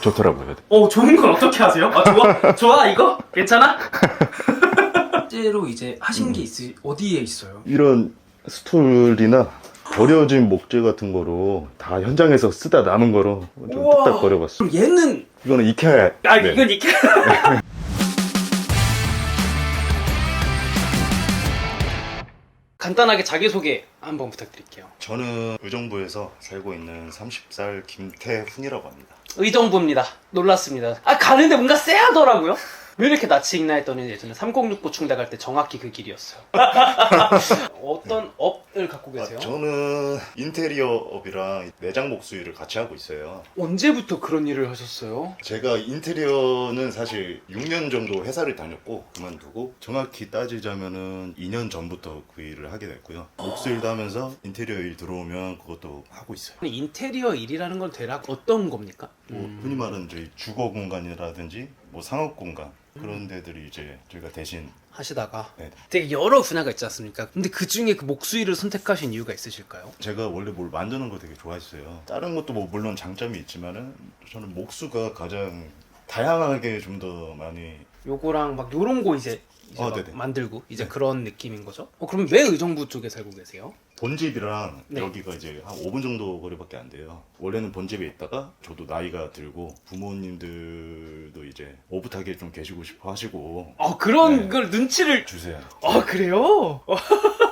좋더라고요. 어 좋은 건 어떻게 하세요? 아 좋아? 좋아 이거? 괜찮아? 실제로 이제 하신 게 있으 어디에 있어요? 이런 스툴이나 버려진 목재 같은 거로 다 현장에서 쓰다 남은 거로 좀 우와. 뚝딱 버려봤어요. 그럼 얘는 이거는 이케아. 아 네. 이건 이렇게 간단하게 자기소개 한번 부탁드릴게요. 저는 의정부에서 살고 있는 30살 김태훈이라고 합니다. 의정부입니다. 놀랐습니다. 아 가는데 뭔가 쎄하더라고요. 왜 이렇게 낯이 익나 했더니 예전에 3069 충대 갈 때 정확히 그 길이었어요. 어떤 업을 갖고 계세요? 아, 저는 인테리어 업이랑 내장 목수일을 같이 하고 있어요. 언제부터 그런 일을 하셨어요? 제가 인테리어는 사실 6년 정도 회사를 다녔고 그만두고 정확히 따지자면은 2년 전부터 그 일을 하게 됐고요. 목수일도 하면서 인테리어 일 들어오면 그것도 하고 있어요. 인테리어 일이라는 건 대략 어떤 겁니까? 뭐 흔히 말하는 저희 주거 공간이라든지 뭐 상업 공간 그런 데들이 이제 저희가 대신 하시다가 네. 되게 여러 분야가 있지 않습니까? 근데 그 중에 그 목수일을 선택하신 이유가 있으실까요? 제가 원래 뭘 만드는 거 되게 좋아했어요. 다른 것도 뭐 물론 장점이 있지만은 저는 목수가 가장 다양하게 좀 더 많이 요거랑 막 요런 거 이제, 이제 어, 막 네네. 만들고 이제 네. 그런 느낌인 거죠? 어, 그럼 왜 의정부 쪽에 살고 계세요? 본집이랑 네. 여기가 이제 한 5분 정도 거리밖에 안 돼요. 원래는 본집에 있다가 저도 나이가 들고 부모님들도 이제 오붓하게 좀 계시고 싶어 하시고 아 그런 네. 걸 눈치를 주세요. 아 그래요? 어,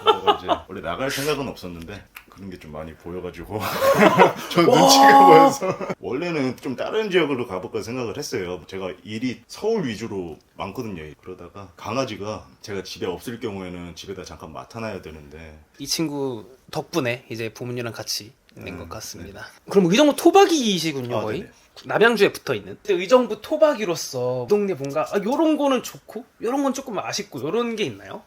그래서 이제 원래 나갈 생각은 없었는데 그런 게 좀 많이 보여가지고 저 눈치가 보여서 원래는 좀 다른 지역으로 가볼까 생각을 했어요. 제가 일이 서울 위주로 많거든요. 그러다가 강아지가 제가 집에 없을 경우에는 집에다 잠깐 맡아놔야 되는데 이 친구 덕분에 이제 부모님이랑 같이 낸 음, 것 같습니다. 그럼 의정부 토박이시군요 아, 거의? 네네. 남양주에 붙어 있는. 의정부 토박이로서 이 동네 뭔가 아, 요런 거는 좋고 요런 건 조금 아쉽고 요런 게 있나요?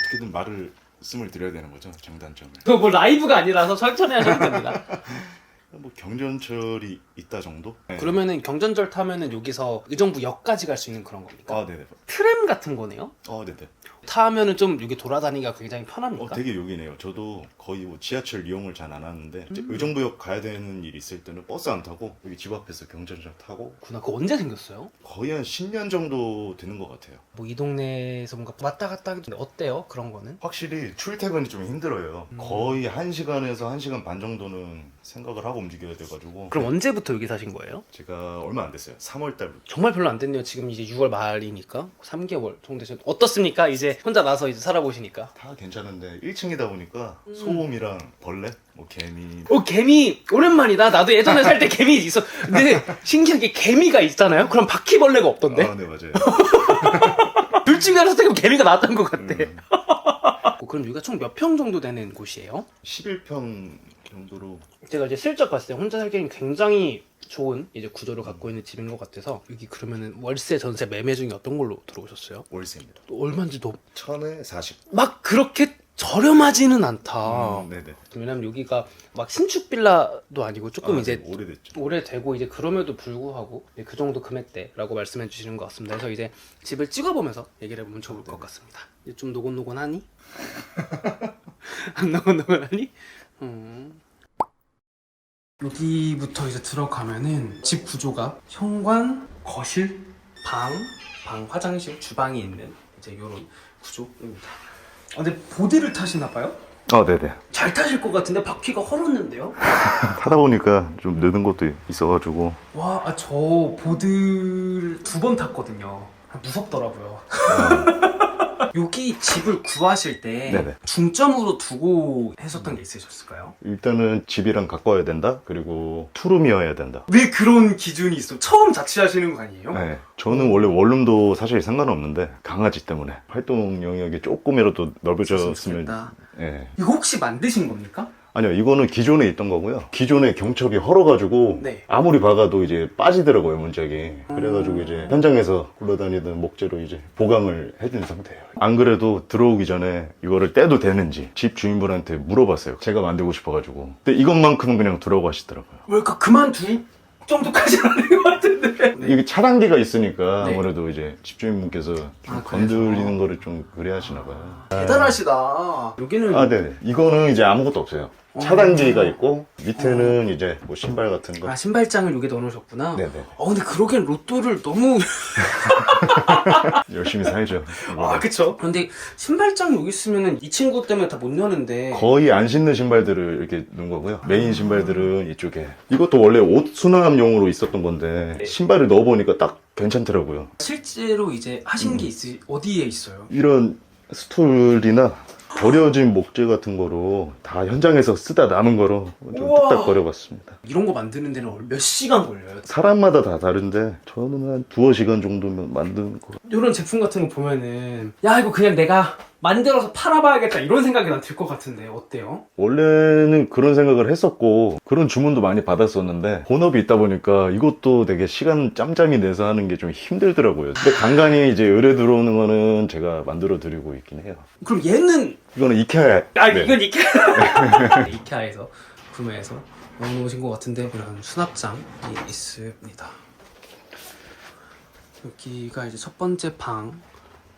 어떻게든 말을 씀을 드려야 되는 거죠. 장단점을. 그거 뭐 라이브가 아니라서 천천히 하셔도 됩니다. 뭐 경전철이 있다 정도? 네. 그러면은 경전절 타면은 여기서 의정부 역까지 갈 수 있는 그런 겁니까? 아 네네. 트램 같은 거네요? 어 네네. 타면은 좀 여기 돌아다니기가 굉장히 어 편합니까? 되게 여기네요. 저도 거의 뭐 지하철 이용을 잘 안 하는데 이제 음. 의정부역 가야 되는 일 있을 때는 버스 안 타고 여기 집 앞에서 경전철 타고 구나 그거 언제 생겼어요? 거의 한 10년 정도 되는 것 같아요. 뭐 이 동네에서 뭔가 왔다 갔다 하기 어때요? 그런 거는? 확실히 출퇴근이 좀 힘들어요. 음. 거의 1시간에서 1시간 반 정도는 생각을 하고 움직여야 돼가지고 그럼 언제부터 여기 사신 거예요? 제가 얼마 안 됐어요. 3월 달부터. 정말 별로 안 됐네요. 지금 이제 6월 말이니까 3개월 정도 되셨. 어떻습니까? 이제 혼자 나서 이제 살아보시니까. 다 괜찮은데 1층이다 보니까 음. 소음이랑 벌레, 뭐 개미 어 개미 오랜만이다. 나도 예전에 살 때 개미 있어. 근데 신기하게 개미가 있잖아요. 그럼 바퀴벌레가 없던데. 아, 네 맞아요. 둘 중에 하나 선택하면 개미가 나왔던 것 같아. 음, 어, 그럼 여기가 총 몇 평 정도 되는 곳이에요? 11평 정도로 제가 이제 슬쩍 때 혼자 살기엔 굉장히 좋은 이제 구조를 갖고 있는 집인 것 같아서 여기 그러면은 월세 전세 매매 중에 어떤 걸로 들어오셨어요? 월세입니다. 또 얼마인지 도 천에 40. 막 그렇게 저렴하지는 않다. 음, 네네. 왜냐면 여기가 막 신축 빌라도 아니고 조금 아, 이제 네, 오래됐죠. 오래되고 이제 그럼에도 불구하고 네, 그 정도 금액대라고 말씀해 주시는 것 같습니다. 그래서 이제 집을 찍어보면서 얘기를 해보면 좋을 것 같습니다. 이제 좀 노곤노곤하니? 안 노곤노곤하니? 음. 여기부터 이제 들어가면은 집 구조가 현관, 거실, 방, 방, 화장실, 주방이 있는 이제 이런 구조입니다. 아, 근데 보드를 타시나 봐요? 아 네네. 잘 타실 것 같은데 바퀴가 헐었는데요? 타다 보니까 좀 느는 것도 있어가지고 와, 아, 저 보드를 두 번 탔거든요. 아, 무섭더라고요. 여기 집을 구하실 때 네네. 중점으로 두고 했었던 게 있으셨을까요? 일단은 집이랑 가까워야 된다. 그리고 투룸이어야 된다. 왜 그런 기준이 있어? 처음 자취하시는 거 아니에요? 네. 저는 원래 원룸도 사실 상관없는데 강아지 때문에 활동 영역이 조금이라도 넓어졌으면 좋겠다. 예. 이거 혹시 만드신 겁니까? 아니요 이거는 기존에 있던 거고요 기존에 경첩이 헐어가지고 네. 아무리 박아도 이제 빠지더라고요 문짝이 그래가지고 이제 현장에서 굴러다니던 목재로 이제 보강을 해준 상태예요 안 그래도 들어오기 전에 이거를 떼도 되는지 집 주인분한테 물어봤어요 제가 만들고 싶어가지고 근데 이것만큼은 그냥 두라고 하시더라고요 왜 그 그만둘 정도까지 아닌 것 같은데. 이게 차단기가 있으니까 네. 아무래도 이제 집주인분께서 좀 아, 그래서? 건드리는 거를 좀 그래 하시나 봐요 대단하시다. 여기는 아 네네 이거는 이제 아무것도 없어요 차단기가 있고 밑에는 이제 뭐 신발 같은 거. 아 신발장을 여기 넣어놓으셨구나. 네네. 어 근데 그러기엔 로또를 너무 열심히 살죠. 아 그쵸. 근데 신발장 여기 있으면은 이 친구 때문에 다 못 여는데 거의 안 신는 신발들을 이렇게 넣은 거고요. 메인 신발들은 이쪽에. 이것도 원래 옷 수납용으로 있었던 건데 신발을 넣어보니까 딱 괜찮더라고요. 실제로 이제 하신 음. 게 있으 어디에 있어요? 이런 스툴이나 버려진 목재 같은 거로 다 현장에서 쓰다 남은 거로 좀 우와. 뚝딱 버려봤습니다. 이런 거 만드는 데는 몇 시간 걸려요? 사람마다 다 다른데 저는 한 두어 시간 정도면 만드는 거. 이런 제품 같은 거 보면은 야 이거 그냥 내가 만들어서 팔아봐야겠다 이런 생각이 난 들 것 같은데 어때요? 원래는 그런 생각을 했었고 그런 주문도 많이 받았었는데 본업이 있다 보니까 이것도 되게 시간 짬짬이 내서 하는 게 좀 힘들더라고요. 근데 간간히 이제 의뢰 들어오는 거는 제가 만들어 드리고 있긴 해요. 그럼 얘는 이거는 이케아. 아 네. 이건 이케아 이케아에서 구매해서 넣어놓으신 것 같은데 이런 수납장이 있습니다. 여기가 이제 첫 번째 방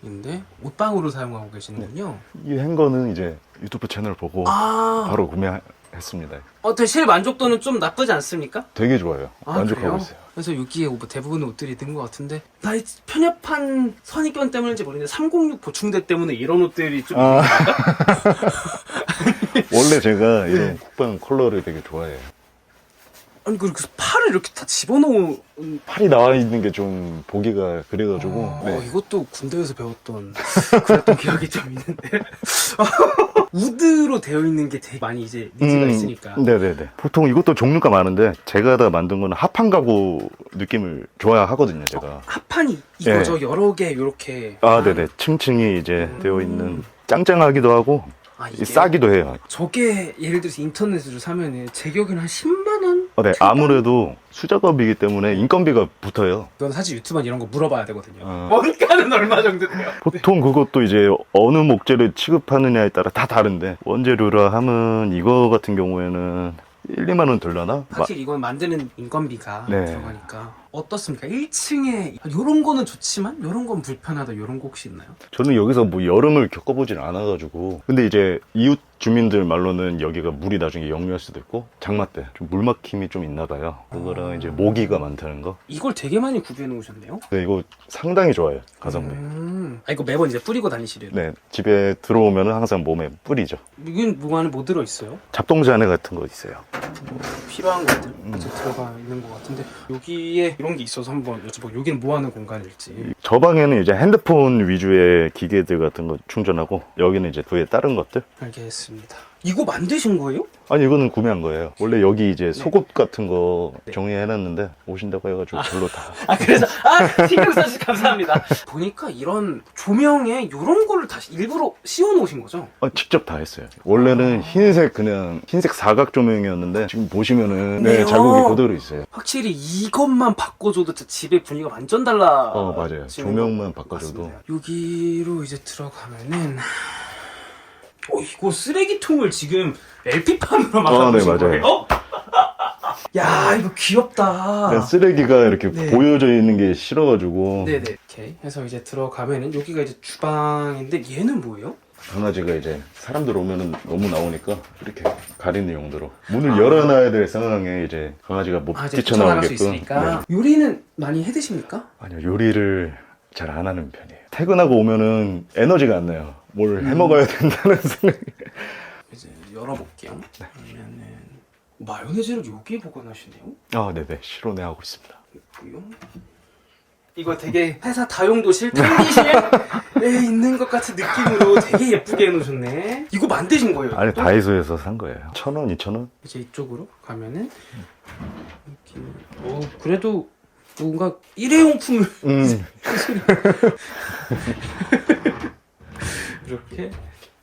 인데 옷방으로 사용하고 계시는군요. 이 행거는 이제 유튜브 채널 보고 아, 바로 구매했습니다. 어때 실 만족도는 좀 나쁘지 않습니까? 되게 좋아요. 아, 만족하고 그래요? 있어요. 그래서 여기에 뭐 대부분의 옷들이 있는 것 같은데 나이 편협한 선입견 때문인지 모르겠는데 306 보충대 때문에 이런 옷들이 좀 아. 원래 제가 이런 국방 컬러를 되게 좋아해요. 아니 그리고 그 팔을 이렇게 다 집어넣은 팔이 나와 있는 게 좀 보기가 그래가지고 어, 네. 어, 이것도 군대에서 배웠던 그랬던 기억이 좀 있는데 우드로 되어 있는 게 되게 많이 이제 니즈가 음, 있으니까 네네네. 보통 이것도 종류가 많은데 제가 다 만든 거는 합판 가구 느낌을 좋아하거든요, 제가. 합판이 이거죠 여러 개 이렇게 아, 네네. 층층이 이제 음. 되어 있는 짱짱하기도 하고 아, 이 이게 싸기도 해요. 저게 예를 들어서 인터넷으로 사면은 제 기억에는 한 10만 원? 어, 네, 아무래도 수작업이기 때문에 인건비가 붙어요. 이건 사실 유튜브만 이런 거 물어봐야 되거든요 어. 원가는 얼마 정도 돼요? 보통 그것도 이제 어느 목재를 취급하느냐에 따라 다 다른데 원재료라 하면 이거 같은 경우에는 1, 2만 원 들려나? 마- 확실히 이건 만드는 인건비가 네. 들어가니까 어떻습니까? 1층에 요런 거는 좋지만 요런 건 불편하다 요런 거 혹시 있나요? 저는 여기서 뭐 여름을 겪어보진 않아가지고 근데 이제 이웃 주민들 말로는 여기가 물이 나중에 역류할 수도 있고 장마 때 좀 물 막힘이 좀 있나 봐요. 그거랑 이제 모기가 많다는 거. 이걸 되게 많이 구비해 놓으셨네요? 근데 이거 상당히 좋아요 가성비. 음. 아 이거 매번 이제 뿌리고 다니시래요? 네 집에 들어오면 항상 몸에 뿌리죠. 이건 뭐 안에 뭐 들어 있어요? 잡동자네 같은 거 있어요. 필요한 것들 음. 이제 들어가 있는 것 같은데 여기에 이런 게 있어서 한번 여쭤보 여기는 뭐 하는 공간일지. 저 방에는 이제 핸드폰 위주의 기계들 같은 거 충전하고 여기는 이제 그에 다른 것들. 알겠습니다 이거 만드신 거예요? 아니 이거는 구매한 거예요 원래 여기 이제 속옷 같은 거 정리해놨는데 오신다고 해가지고 별로 다 아 그래서 아 신경 써주셔서 감사합니다 보니까 이런 조명에 이런 거를 다시 일부러 씌워 놓으신 거죠? 아, 직접 다 했어요. 원래는 흰색 그냥 흰색 사각 조명이었는데 지금 보시면은 네, 네요. 자국이 그대로 있어요. 확실히 이것만 바꿔줘도 진짜 집의 분위기가 완전 달라 어 맞아요. 조명만 바꿔줘도 여기로 이제 들어가면은 어 이거 쓰레기통을 지금 LP판으로 아, 막아놓으신 네, 맞아요. 거예요? 야 이거 귀엽다 그냥 쓰레기가 이렇게 네. 보여져 있는 게 싫어가지고 네네 이렇게 해서 이제 들어가면은 여기가 이제 주방인데 얘는 뭐예요? 강아지가 이제 사람들 오면은 너무 나오니까 이렇게 가리는 용도로 문을 아. 열어놔야 될 상황에 이제 강아지가 못 아 이제 뛰쳐나갈 수 뛰쳐나오게끔 있으니까 네. 요리는 많이 해 드십니까? 아니요 요리를 잘 안 하는 편이에요. 퇴근하고 오면은 에너지가 안 나요. 뭘 음. 해먹어야 된다는 생각이 이제 열어볼게요 네. 그러면은 마요네즈를 여기에 보관하시네요 아 네네 실온에 하고 있습니다. 있고요. 이거 되게 회사 다용도실 탕비실에 있는 것 같은 느낌으로 되게 예쁘게 해놓으셨네. 이거 만드신 거예요? 아니 이것도? 다이소에서 산 거예요. 천 원, 이천 원? 이제 이쪽으로 가면은 이렇게 어 그래도 뭔가 일회용품을 음. 이렇게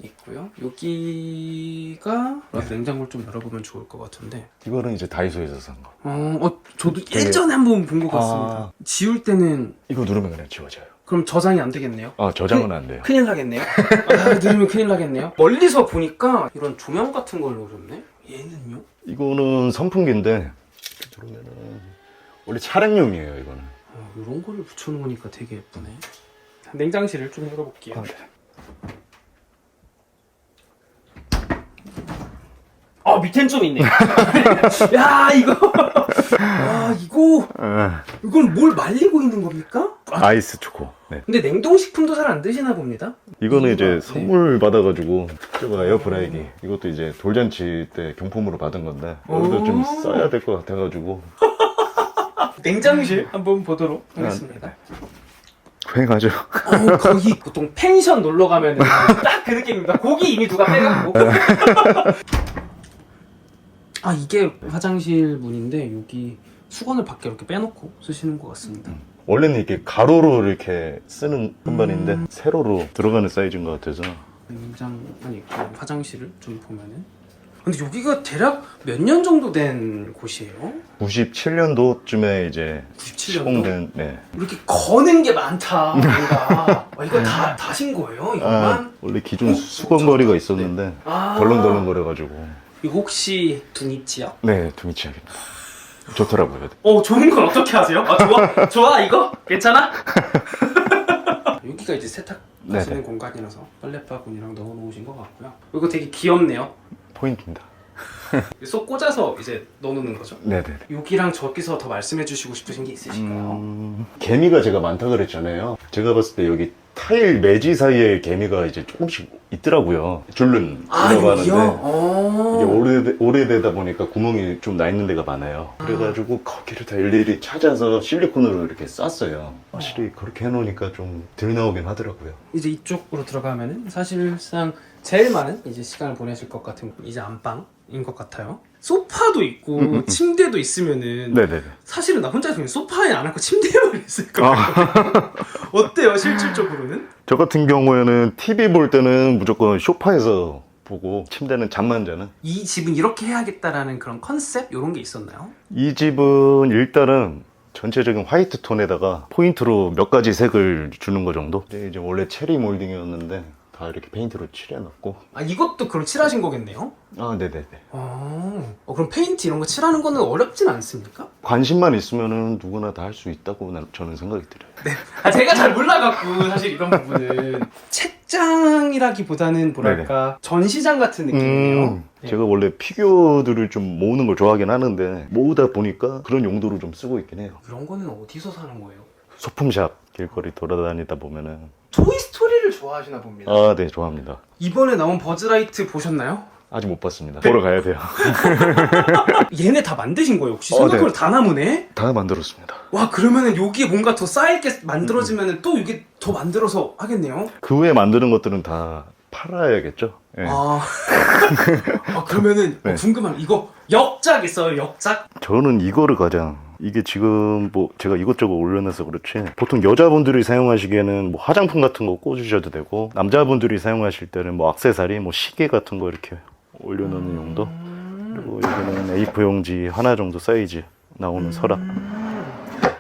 있고요. 여기가 냉장고를 좀 열어보면 좋을 것 같은데. 이거는 이제 다이소에서 산 거. 어, 어 저도 되게- 예전에 한 번 본 것 같습니다. 아. 지울 때는 이거 누르면 그냥 지워져요. 그럼 저장이 안 되겠네요. 아 저장은 안 돼요. 큰일 나겠네요. 아, 누르면 큰일 나겠네요. 멀리서 보니까 이런 조명 같은 걸 놓으셨네. 얘는요? 이거는 선풍기인데 이렇게 누르면은 원래 차량용이에요. 이거는. 어, 이런 거를 붙여놓으니까 되게 예쁘네. 냉장실을 좀 열어볼게요. 아, 네. 아 밑엔 좀 있네. 야 이거. 와 이거 이건 뭘 말리고 있는 겁니까? 아, 아이스 초코. 네. 근데 냉동식품도 잘 안 드시나 봅니다. 이거는 이제 네. 선물 받아가지고 저거 에어프라이기 이것도 이제 돌잔치 때 경품으로 받은 건데 여기도 좀 오. 써야 될 것 같아가지고 냉장실 한번 보도록 하겠습니다. 휑하죠. 어, 거기 보통 펜션 놀러 가면 딱 그 느낌입니다. 고기 이미 누가 빼갖고. 아 이게 화장실 문인데 여기 수건을 밖에 이렇게 빼놓고 쓰시는 것 같습니다. 원래는 이렇게 가로로 이렇게 쓰는 선반인데 음. 세로로 들어가는 사이즈인 것 같아서 냉장 아니 그 화장실을 좀 보면은. 근데 여기가 대략 몇 년 정도 된 곳이에요? 97년도쯤에 이제 97년도? 시공된 네. 이렇게 거는 게 많다. 뭔가 와, 이거 다 다신 거예요? 아, 이것만? 원래 기존 수건거리가 있었는데 아, 덜렁덜렁거려가지고 이거 혹시 두니치요? 네 두미치약입니다. 좋더라고요. 어 좋은 건 어떻게 하세요? 아 좋아? 좋아 이거? 괜찮아? 여기가 이제 세탁 하시는 네네. 공간이라서 빨래바구니랑 넣어놓으신 것 같고요. 이거 되게 귀엽네요. 포인트입니다. 쏙 꽂아서 이제 넣어놓는 거죠. 네네. 여기랑 저기서 더 말씀해 주시고 싶으신 게 있으신가요? 음, 개미가 제가 많다 그랬잖아요. 제가 봤을 때 여기 타일 매지 사이에 개미가 이제 조금씩 있더라고요. 줄눈 아 들어가는데 여기요? 어. 이게 오래되, 오래되다 보니까 구멍이 좀 나 있는 데가 많아요. 그래가지고 거기를 다 일일이 찾아서 실리콘으로 이렇게 쌌어요. 확실히 그렇게 해놓으니까 좀 덜 나오긴 하더라고요. 이제 이쪽으로 들어가면은 사실상 제일 많은 이제 시간을 보내실 것 같은 이제 안방인 것 같아요. 소파도 있고 음, 음. 침대도 있으면은 네네네. 사실은 나 혼자 있으면 소파에 안 앉고 침대에만 있을 거예요. 아. 어때요 실질적으로는? 저 같은 경우에는 TV 볼 때는 무조건 소파에서 보고 침대는 잠만 자는 이 집은 이렇게 해야겠다라는 그런 컨셉 이런 게 있었나요? 이 집은 일단은 전체적인 화이트 톤에다가 포인트로 몇 가지 색을 주는 거 정도? 이제 원래 체리 몰딩이었는데 다 이렇게 페인트로 칠해놨고 아 이것도 그럼 칠하신 거겠네요? 아 네네네 아, 어, 그럼 페인트 이런 거 칠하는 거는 어렵진 않습니까? 관심만 있으면은 누구나 다 할 수 있다고 난- 저는 생각이 들어요 아 제가 잘 몰라갖고 사실 이런 부분은 책장이라기보다는 뭐랄까 전시장 같은 느낌이에요. 음, 네. 제가 원래 피규어들을 좀 모으는 걸 좋아하긴 하는데 모으다 보니까 그런 용도로 좀 쓰고 있긴 해요 이런 거는 어디서 사는 거예요? 소품샵 길거리 돌아다니다 보면은 토이 스토리를 좋아하시나 봅니다. 아 네 좋아합니다 이번에 나온 버즈라이트 보셨나요? 아직 못 봤습니다 보러 가야 돼요 얘네 다 만드신 거예요 혹시? 어, 생각보다 네. 다 나무네? 다 만들었습니다 와 그러면은 여기에 뭔가 더 쌓일 게 만들어지면은 또 이게 더 만들어서 하겠네요? 그 외에 만드는 것들은 다 팔아야겠죠 예. 아, 아 그러면은 네. 궁금한 이거 역작 있어요 역작? 저는 이거를 가장 이게 지금 뭐 제가 이것저것 올려놔서 그렇지 보통 여자분들이 사용하시기에는 뭐 화장품 같은 거 꽂으셔도 되고 남자분들이 사용하실 때는 뭐 액세서리 뭐 시계 같은 거 이렇게 올려놓는 용도 음. 그리고 이거는 A4 용지 하나 정도 사이즈 나오는 서랍 음.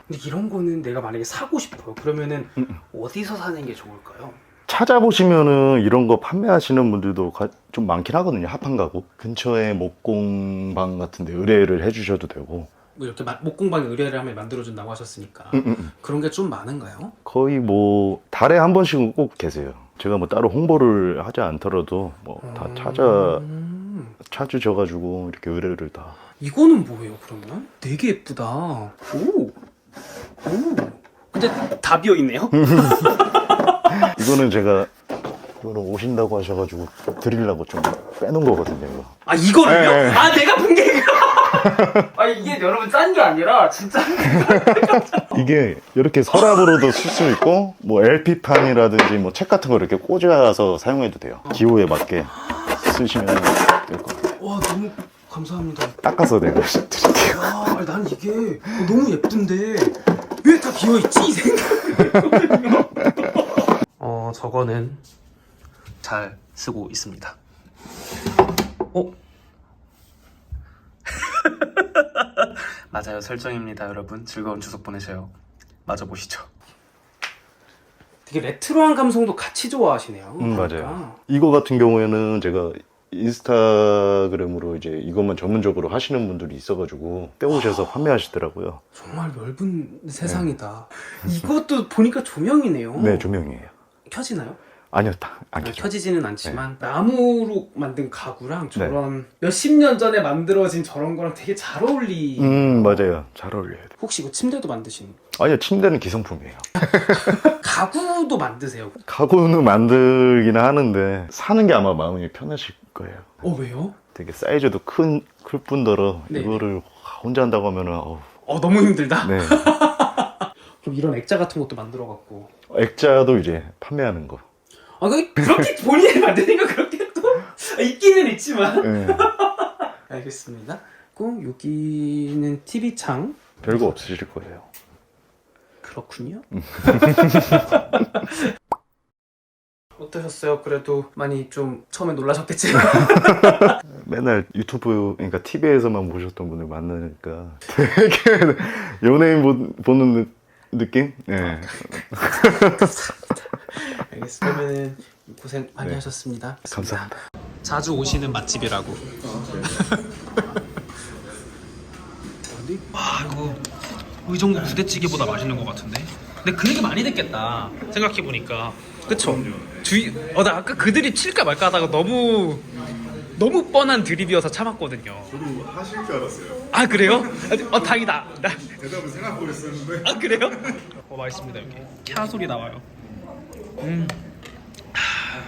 근데 이런 거는 내가 만약에 사고 싶어요. 그러면은 음. 어디서 사는 게 좋을까요? 찾아보시면은 이런 거 판매하시는 분들도 가- 좀 많긴 하거든요 합판 가구 근처에 목공방 같은 데 의뢰를 해주셔도 되고 뭐 이렇게 마- 목공방에 의뢰를 하면 만들어준다고 하셨으니까 음, 음, 음. 그런 게 좀 많은가요? 거의 뭐 달에 한 번씩은 꼭 계세요. 제가 뭐 따로 홍보를 하지 않더라도 뭐 다 찾아 음. 찾으셔가지고 이렇게 의뢰를 다. 이거는 뭐예요 그러면? 되게 예쁘다. 오. 오. 근데 다 비어 있네요. 음. 이거는 제가 이거는 오신다고 하셔가지고 드리려고 좀 빼놓은 거거든요. 이거. 아 이거를요? 네. 아 내가 본 게. 아 이게 여러분 짠 게 아니라 진짜. 이게 이렇게 서랍으로도 쓸 수 있고 뭐 LP 판이라든지 뭐 책 같은 거 이렇게 꽂아서 사용해도 돼요. 기호에 맞게 쓰시면 될 것 같아요. 와 너무 감사합니다. 닦아서 내가 드릴게요. 야, 아니, 난 이게 너무 예쁜데 왜 다 비어 있지 이 생각을 어, 저거는 잘 쓰고 있습니다. 어? 맞아요, 설정입니다, 여러분. 즐거운 추석 보내세요. 맞아 보시죠. 되게 레트로한 감성도 같이 좋아하시네요. 음, 그러니까. 맞아요. 이거 같은 경우에는 제가 인스타그램으로 이제 이것만 전문적으로 하시는 분들이 있어가지고 빼오셔서 판매하시더라고요. 정말 넓은 세상이다. 이것도 보니까 조명이네요. 네, 조명이에요. 켜지나요? 아니요, 다, 안 켜져. 켜지지는 않지만 나무로 만든 가구랑 네. 저런 몇십 년 전에 만들어진 저런 거랑 되게 잘 어울리. 음, 맞아요. 잘 어울려요. 혹시 이거 침대도 만드신? 아니요, 침대는 기성품이에요. 가구도 만드세요? 가구는 만들긴 하는데 사는 게 아마 마음이 편하실 거예요. 어 왜요? 되게 사이즈도 큰, 클 뿐더러 네. 이거를 혼자 한다고 하면은 어우, 어 너무 힘들다. 네. 그럼 이런 액자 같은 것도 만들어 갖고. 액자도 이제 판매하는 거. 아 그- 그렇게 본인이 만드니까 그렇게 또 있기는 있지만. 네. 알겠습니다. 그리고 여기는 TV 창. 별거 없으실 거예요. 그렇군요. 어떠셨어요? 그래도 많이 좀 처음에 놀라셨겠지만 맨날 유튜브, 그러니까 TV에서만 보셨던 분을 만나니까 되게 연예인 보, 보는 느, 느낌? 네. 알겠습니다. 그러면은 고생 많이 네. 하셨습니다. 감사합니다. 자주 오시는 맛집이라고. 어디? 와 이거 의정부 부대찌개보다 맛있는 것 같은데. 근데 그 얘기 많이 듣겠다. 생각해 보니까. 그쵸? 주의. 어나 아까 그 드립 칠까 말까 하다가 너무 너무 뻔한 드립이어서 참았거든요. 저도 하실 줄 알았어요. 아 그래요? 어 다행이다. 나- 대답을 생각하고 있었는데. 아 그래요? 어 맛있습니다 여기. 캬 소리 나와요. 음.